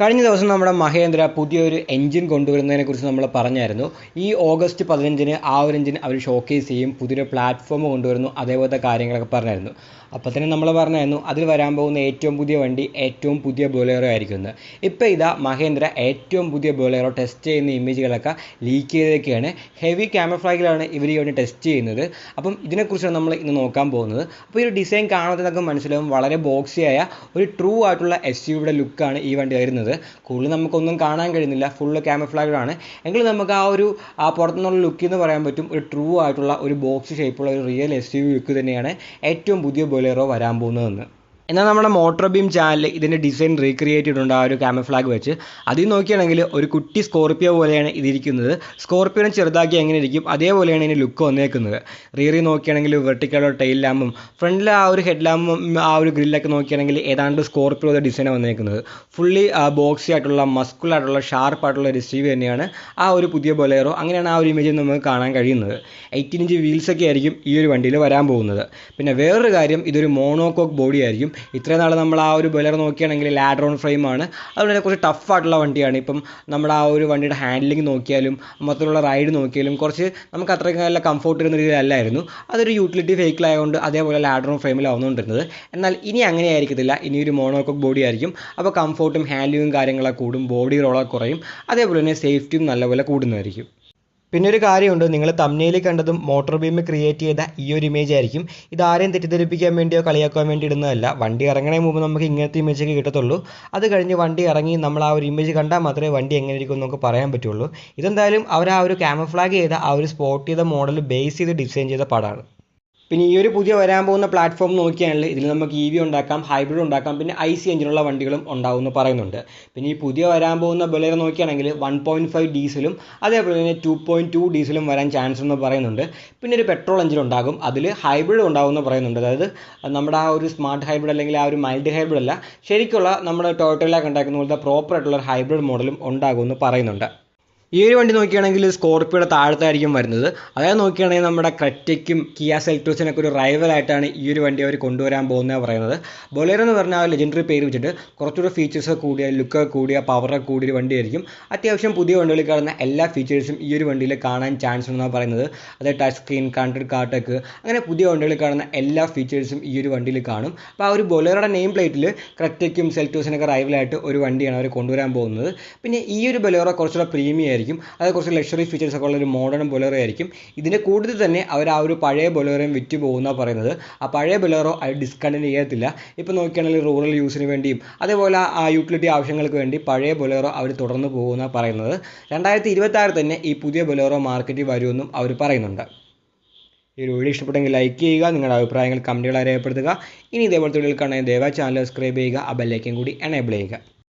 കഴിഞ്ഞ ദിവസം നമ്മുടെ മഹേന്ദ്ര പുതിയൊരു എഞ്ചിൻ കൊണ്ടുവരുന്നതിനെ കുറിച്ച് നമ്മൾ പറഞ്ഞായിരുന്നു. ഈ ഓഗസ്റ്റ് പതിനഞ്ചിന് ആ ഒരു എഞ്ചിൻ അവർ ഷോക്കേസ് ചെയ്യും പുതിയൊരു പ്ലാറ്റ്ഫോം കൊണ്ടുവരുന്നു അതേപോലത്തെ കാര്യങ്ങളൊക്കെ പറഞ്ഞായിരുന്നു. അപ്പോൾ തന്നെ നമ്മൾ പറഞ്ഞായിരുന്നു അതിൽ വരാൻ പോകുന്ന ഏറ്റവും പുതിയ വണ്ടി ഏറ്റവും പുതിയ ബൊലേറോ ആയിരിക്കും എന്ന്. ഇപ്പോൾ ഇതാ മഹേന്ദ്ര ഏറ്റവും പുതിയ ബൊലേറോ ടെസ്റ്റ് ചെയ്യുന്ന ഇമേജുകളൊക്കെ ലീക്ക് ചെയ്തൊക്കെയാണ് ഹെവി ക്യാമറഫ്ലാഗിലാണ് ഇവർ ഈ വണ്ടി ടെസ്റ്റ് ചെയ്യുന്നത്. അപ്പം ഇതിനെക്കുറിച്ചാണ് നമ്മൾ ഇന്ന് നോക്കാൻ പോകുന്നത്. അപ്പോൾ ഈ ഒരു ഡിസൈൻ കാണുന്നതൊക്കെ മനസ്സിലാവും വളരെ ബോക്സിയായ ഒരു ട്രൂ ആയിട്ടുള്ള എസ് യുടെ ലുക്കാണ് ഈ വണ്ടി വരുന്നത് കൂടുതൽ നമുക്കൊന്നും കാണാൻ കഴിയുന്നില്ല. ഫുള്ള് ആണ്. എങ്കിലും നമുക്ക് ആ ഒരു ആ പുറത്തുനിന്നുള്ള ലുക്ക് എന്ന് പറയാൻ പറ്റും ഒരു ട്രൂ ആയിട്ടുള്ള ഒരു ബോക്സ് ഷേപ്പുള്ള ഒരു റിയൽ എസ് യു ലുക്ക് തന്നെയാണ് ഏറ്റവും പുതിയ ബൊലേറോ വരാൻ പോകുന്നതെന്ന്. എന്നാൽ നമ്മുടെ മോട്ടോർ ബീം ചാനൽ ഇതിന്റെ ഡിസൈൻ റീക്രിയേറ്റ് ചെയ്തിട്ടുണ്ട് ആ ഒരു ക്യാമറ ഫ്ലാഗ് വെച്ച്. അതിൽ നോക്കിയാണെങ്കിൽ ഒരു കുട്ടി സ്കോർപ്പിയോ പോലെയാണ് ഇതിരിക്കുന്നത്. സ്കോർപ്പിയോനെ ചെറുതാക്കി എങ്ങനെ ഇരിക്കും അതേപോലെയാണ് ഇതിന്റെ ലുക്ക് വന്നേക്കുന്നത്. റീറി നോക്കിയാണെങ്കിൽ വെർട്ടിക്കലോ ടൈൽ ലാമ്പും ഫ്രണ്ടിലെ ആ ഒരു ഹെഡ് ലാമ്പും ആ ഒരു ഗ്രില്ലൊക്കെ നോക്കിയാണെങ്കിൽ ഏതാണ്ട് സ്കോർപ്പിയോയുടെ ഡിസൈനാണ് വന്നേക്കുന്നത്. ഫുള്ളി ബോക്സി ആയിട്ടുള്ള മസ്കുലർ ആയിട്ടുള്ള ഷാർപ്പ് ആയിട്ടുള്ള റിസീവ് തന്നെയാണ് ആ ഒരു പുതിയ ബൊലേറോ അങ്ങനെയാണ് ആ ഒരു ഇമേജിൽ നമുക്ക് കാണാൻ കഴിയുന്നത്. എയ്റ്റീൻ ഇഞ്ച് വീൽസൊക്കെ ആയിരിക്കും ഈ ഒരു വണ്ടിയിൽ വരാൻ പോകുന്നത്. പിന്നെ വേറൊരു കാര്യം ഇതൊരു മോണോകോക്ക് ബോഡി ആയിരിക്കും. ഇത്രയും നാൾ നമ്മൾ ആ ഒരു ബൊലർ നോക്കിയാണെങ്കിൽ ലാഡ്രോൺ ഫ്രെയിമാണ് അതുപോലെ തന്നെ കുറച്ച് ടഫ് ആയിട്ടുള്ള വണ്ടിയാണ്. ഇപ്പം നമ്മുടെ ആ ഒരു വണ്ടിയുടെ ഹാൻഡ്ലിംഗ് നോക്കിയാലും മൊത്തത്തിലുള്ള റൈഡ് നോക്കിയാലും കുറച്ച് നമുക്ക് അത്രയ്ക്ക് നല്ല കംഫോർട്ട് വരുന്ന രീതിയിലല്ലായിരുന്നു. അതൊരു യൂട്ടിലിറ്റി വെഹിക്കിളായതുകൊണ്ട് അതേപോലെ ലാഡ്രോൺ ഫ്രെയിമിലാവുന്നുണ്ടിരുന്നത് എന്നാൽ ഇനി അങ്ങനെ ആയിരിക്കത്തില്ല. ഇനി ഒരു മോണോകോക്ക് ബോഡി ആയിരിക്കും. അപ്പോൾ കംഫോർട്ടും ഹാൻഡ്ലിങ്ങും കാര്യങ്ങളൊക്കെ കൂടും. ബോഡി റോളൊക്കെ കുറയും. അതേപോലെ തന്നെ സേഫ്റ്റിയും നല്ലപോലെ കൂടുന്നതായിരിക്കും. പിന്നെ ഒരു കാര്യമുണ്ട് നിങ്ങൾ തമ്നയിൽ കണ്ടതും മോട്ടോർ ബീം ക്രിയേറ്റ് ചെയ്ത ഈ ഒരു ഇമേജ് ആയിരിക്കും. ഇത് ആരെയും തെറ്റിദ്ധരിപ്പിക്കാൻ വേണ്ടിയോ കളിയാക്കാൻ വേണ്ടി ഇടുന്നതല്ല. വണ്ടി ഇറങ്ങണേ മുമ്പ് നമുക്ക് ഇങ്ങനത്തെ ഇമേജൊക്കെ കിട്ടത്തുള്ളൂ. അത് കഴിഞ്ഞ് വണ്ടി ഇറങ്ങി നമ്മൾ ആ ഒരു ഇമേജ് കണ്ടാൽ മാത്രമേ വണ്ടി എങ്ങനെ ഇരിക്കും നമുക്ക് പറയാൻ പറ്റുള്ളൂ. ഇതെന്തായാലും അവർ ആ ഒരു ക്യാമഫ്ലാഗ് ചെയ്ത ആ ഒരു സ്പോട്ട് ചെയ്ത മോഡൽ ബേസ് ചെയ്ത് ഡിസൈൻ ചെയ്ത പടമാണ്. പിന്നെ ഈ ഒരു പുതിയ വരാൻ പോകുന്ന പ്ലാറ്റ്ഫോം നോക്കിയാണെങ്കിൽ ഇതിൽ നമുക്ക് ഇ വി ഉണ്ടാക്കാം ഹൈബ്രിഡ് ഉണ്ടാക്കാം പിന്നെ ഐ സി എഞ്ചിനുള്ള വണ്ടികളും ഉണ്ടാവും എന്ന് പറയുന്നുണ്ട്. പിന്നെ ഈ പുതിയ വരാൻ പോകുന്ന ബൊലേറോ നോക്കിയാണെങ്കിൽ വൺ പോയിന്റ് ഫൈവ് ഡീസലും അതേപോലെ തന്നെ ടു പോയിന്റ് ടു ഡീസലും വരാൻ ചാൻസ് എന്ന് പറയുന്നുണ്ട്. പിന്നെ ഒരു പെട്രോൾ എഞ്ചിൻ ഉണ്ടാകും അതിൽ ഹൈബ്രിഡ് ഉണ്ടാവും എന്ന് പറയുന്നുണ്ട്. അതായത് നമ്മുടെ ആ ഒരു സ്മാർട്ട് ഹൈബ്രിഡ് അല്ലെങ്കിൽ ആ ഒരു മൈൽഡ് ഹൈബ്രിഡ് അല്ല ശരിക്കുള്ള നമ്മുടെ ടോട്ടലിലേക്ക് ഉണ്ടാക്കുന്ന പോലത്തെ ഒരു ഹൈബ്രിഡ് മോഡലും ഉണ്ടാകുമെന്ന് പറയുന്നുണ്ട്. ഈ ഒരു വണ്ടി നോക്കുകയാണെങ്കിൽ സ്കോർപ്പിയോയുടെ താഴത്തായിരിക്കും വരുന്നത്. അതായത് നോക്കുകയാണെങ്കിൽ നമ്മുടെ ക്രെറ്റയ്ക്കും കിയ സെൽറ്റോസിനൊക്കെ ഒരു റൈവലായിട്ടാണ് ഈ ഒരു വണ്ടി അവർ കൊണ്ടുവരാൻ പോകുന്നത് പറയുന്നത്. ബൊലേറോ എന്ന് പറഞ്ഞാൽ ലെജൻഡറി പേര് വെച്ചിട്ട് കുറച്ചുകൂടെ ഫീച്ചേഴ്സ് കൂടിയ ലുക്ക് കൂടിയ പവറൊക്കെ കൂടിയ ഒരു വണ്ടിയായിരിക്കും. അത്യാവശ്യം പുതിയ വണ്ടികളിൽ കാണുന്ന എല്ലാ ഫീച്ചേഴ്സും ഈ ഒരു വണ്ടിയിൽ കാണാൻ ചാൻസ് ഉണ്ടെന്നാണ് പറയുന്നത്. അതായത് ടച്ച് സ്ക്രീൻ കണ്ടഡ് കാട്ടക്ക് അങ്ങനെ പുതിയ വണ്ടികളിൽ കാണുന്ന എല്ലാ ഫീച്ചേഴ്സും ഈ ഒരു വണ്ടിയിൽ കാണും. അപ്പോൾ ആ ഒരു ബൊലേറോയുടെ നെയിം പ്ലേറ്റിൽ ക്രെറ്റയ്ക്കും സെൽറ്റോസിനൊക്കെ റൈവലായിട്ട് ഒരു വണ്ടിയാണ് അവർ കൊണ്ടുവരാൻ പോകുന്നത്. പിന്നെ ഈ ഒരു ബൊലേറോ കുറച്ചുകൂടെ പ്രീമിയം ആയിരിക്കും. അത് കുറച്ച് ലക്ഷറി ഫീച്ചേഴ്സ് ഒക്കെ ഉള്ള ഒരു മോഡേൺ ബൊലേറോ ആയിരിക്കും. ഇതിന്റെ കൂടുതൽ തന്നെ അവർ ആ ഒരു പഴയ ബൊലേറോയും വിറ്റ് പോകുന്ന പറയുന്നത്. ആ പഴയ ബൊലേറോ അത് ഡിസ്കണ്ടിന്യൂ ചെയ്യത്തില്ല. ഇപ്പോൾ നോക്കുകയാണെങ്കിൽ റൂറൽ യൂസിന് വേണ്ടിയും അതേപോലെ ആ യൂട്ടിലിറ്റി ആവശ്യങ്ങൾക്ക് വേണ്ടി പഴയ ബൊലേറോ അവർ തുടർന്ന് പോകുന്ന പറയുന്നത്. രണ്ടായിരത്തി ഇരുപത്തി തന്നെ ഈ പുതിയ ബൊലേറോ മാർക്കറ്റിൽ വരുമെന്നും അവർ പറയുന്നുണ്ട്. ഈ ഒരു വീഡിയോ ഇഷ്ടപ്പെട്ടെങ്കിൽ ലൈക്ക് ചെയ്യുക നിങ്ങളുടെ അഭിപ്രായങ്ങൾ കമന്റുകളായി രേഖപ്പെടുത്തുക ഇനി ഇതേപോലത്തെ വീഡിയോകൾ കാണാൻ ദയവായി ചാനൽ സബ്സ്ക്രൈബ് ചെയ്യുക ആ ബെല്ലൈക്കൻ കൂടി എനേബിൾ ചെയ്യുക.